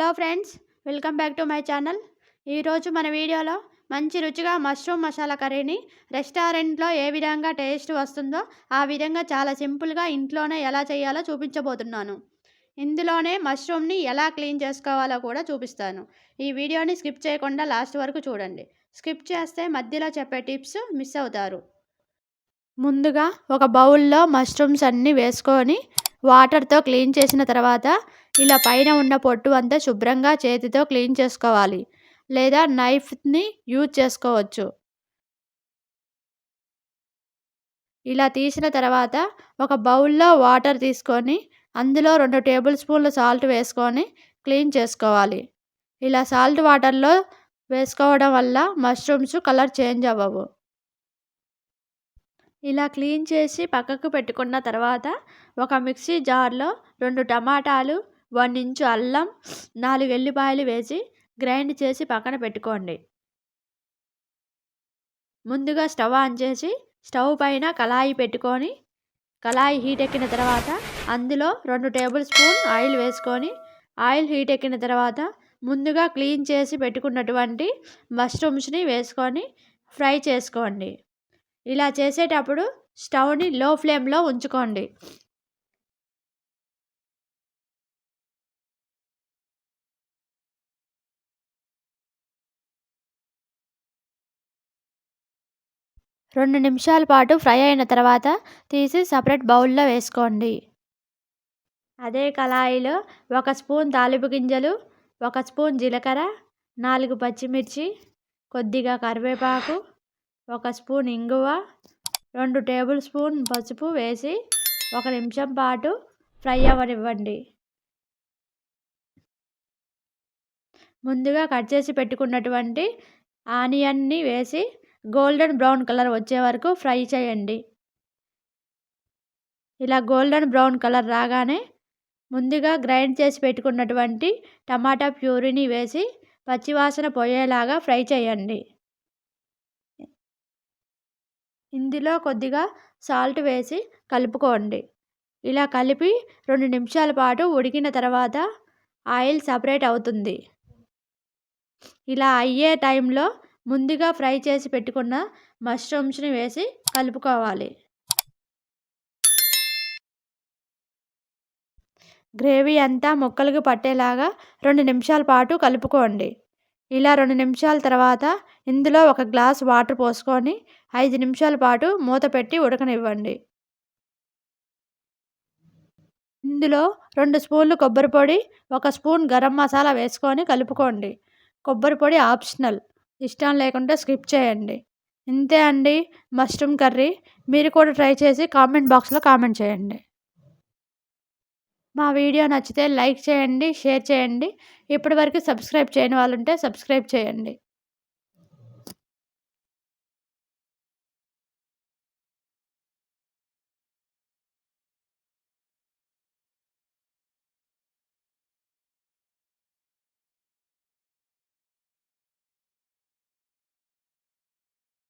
Hello friends welcome back to my channel. ఈరోజు మన వీడియోలో మంచి రుచిగా మష్రూమ్ మసాలా కర్రీని రెస్టారెంట్లో ఏ విధంగా టేస్ట్ వస్తుందో ఆ విధంగా చాలా సింపుల్గా ఇంట్లోనే ఎలా చేయాలో చూపించబోతున్నాను. ఇందులోనే మష్రూమ్ని ఎలా క్లీన్ చేసుకోవాలో కూడా చూపిస్తాను. ఈ వీడియోని స్కిప్ చేయకుండా లాస్ట్ వరకు చూడండి. స్కిప్ చేస్తే మధ్యలో చెప్పే టిప్స్ మిస్ అవుతారు. ముందుగా ఒక బౌల్లో మష్రూమ్స్ అన్నీ వేసుకొని వాటర్తో క్లీన్ చేసిన తర్వాత ఇలా పైన ఉన్న పొట్టు అంతా శుభ్రంగా చేతితో క్లీన్ చేసుకోవాలి. లేదా నైఫ్ని యూజ్ చేసుకోవచ్చు. ఇలా తీసిన తర్వాత ఒక బౌల్లో వాటర్ తీసుకొని అందులో రెండు టేబుల్ స్పూన్లు సాల్ట్ వేసుకొని క్లీన్ చేసుకోవాలి. ఇలా సాల్ట్ వాటర్లో వేసుకోవడం వల్ల మష్రూమ్స్ కలర్ చేంజ్ అవ్వవు. ఇలా క్లీన్ చేసి పక్కకు పెట్టుకున్న తర్వాత ఒక మిక్సీ జార్లో రెండు టమాటాలు వన్ ఇంచు అల్లం నాలుగు ఎల్లిపాయలు వేసి గ్రైండ్ చేసి పక్కన పెట్టుకోండి. ముందుగా స్టవ్ ఆన్ చేసి స్టవ్ పైన కళాయి పెట్టుకొని కళాయి హీట్ ఎక్కిన తర్వాత అందులో రెండు టేబుల్ స్పూన్ ఆయిల్ వేసుకొని ఆయిల్ హీట్ ఎక్కిన తర్వాత ముందుగా క్లీన్ చేసి పెట్టుకున్నటువంటి మష్రూమ్స్ని వేసుకొని ఫ్రై చేసుకోండి. ఇలా చేసేటప్పుడు స్టవ్ని లో ఫ్లేమ్లో ఉంచుకోండి. రెండు నిమిషాల పాటు ఫ్రై అయిన తర్వాత తీసి సపరేట్ బౌల్లో వేసుకోండి. అదే కళాయిలో ఒక స్పూన్ తాలింపు గింజలు ఒక స్పూన్ జీలకర్ర నాలుగు పచ్చిమిర్చి కొద్దిగా కరివేపాకు ఒక స్పూన్ ఇంగువ రెండు టేబుల్ స్పూన్ పసుపు వేసి ఒక నిమిషం పాటు ఫ్రై అవ్వనివ్వండి. ముందుగా కట్ చేసి పెట్టుకున్నటువంటి ఆనియన్ని వేసి గోల్డెన్ బ్రౌన్ కలర్ వచ్చే వరకు ఫ్రై చేయండి. ఇలా గోల్డెన్ బ్రౌన్ కలర్ రాగానే ముందుగా గ్రైండ్ చేసి పెట్టుకున్నటువంటి టమాటా ప్యూరీని వేసి పచ్చివాసన పోయేలాగా ఫ్రై చేయండి. ఇందులో కొద్దిగా సాల్ట్ వేసి కలుపుకోండి. ఇలా కలిపి రెండు నిమిషాల పాటు ఉడికిన తర్వాత ఆయిల్ సపరేట్ అవుతుంది. ఇలా అయ్యే టైంలో ముందుగా ఫ్రై చేసి పెట్టుకున్న మష్రూమ్స్ని వేసి కలుపుకోవాలి. గ్రేవీ అంతా ముక్కలకు పట్టేలాగా రెండు నిమిషాల పాటు కలుపుకోండి. ఇలా రెండు నిమిషాల తర్వాత ఇందులో ఒక గ్లాస్ వాటర్ పోసుకొని ఐదు నిమిషాల పాటు మూత పెట్టి ఉడకనివ్వండి. ఇందులో రెండు స్పూన్లు కొబ్బరి పొడి ఒక స్పూన్ గరం మసాలా వేసుకొని కలుపుకోండి. కొబ్బరి పొడి ఆప్షనల్ ఇష్టం లేకుంటే స్కిప్ చేయండి. ఇంతే అండి మష్రూమ్ కర్రీ. మీరు కూడా ట్రై చేసి కామెంట్ బాక్స్లో కామెంట్ చేయండి. మా వీడియో నచ్చితే లైక్ చేయండి షేర్ చేయండి. ఇప్పటివరకు సబ్స్క్రైబ్ చేయని వాళ్ళు ఉంటే సబ్స్క్రైబ్ చేయండి.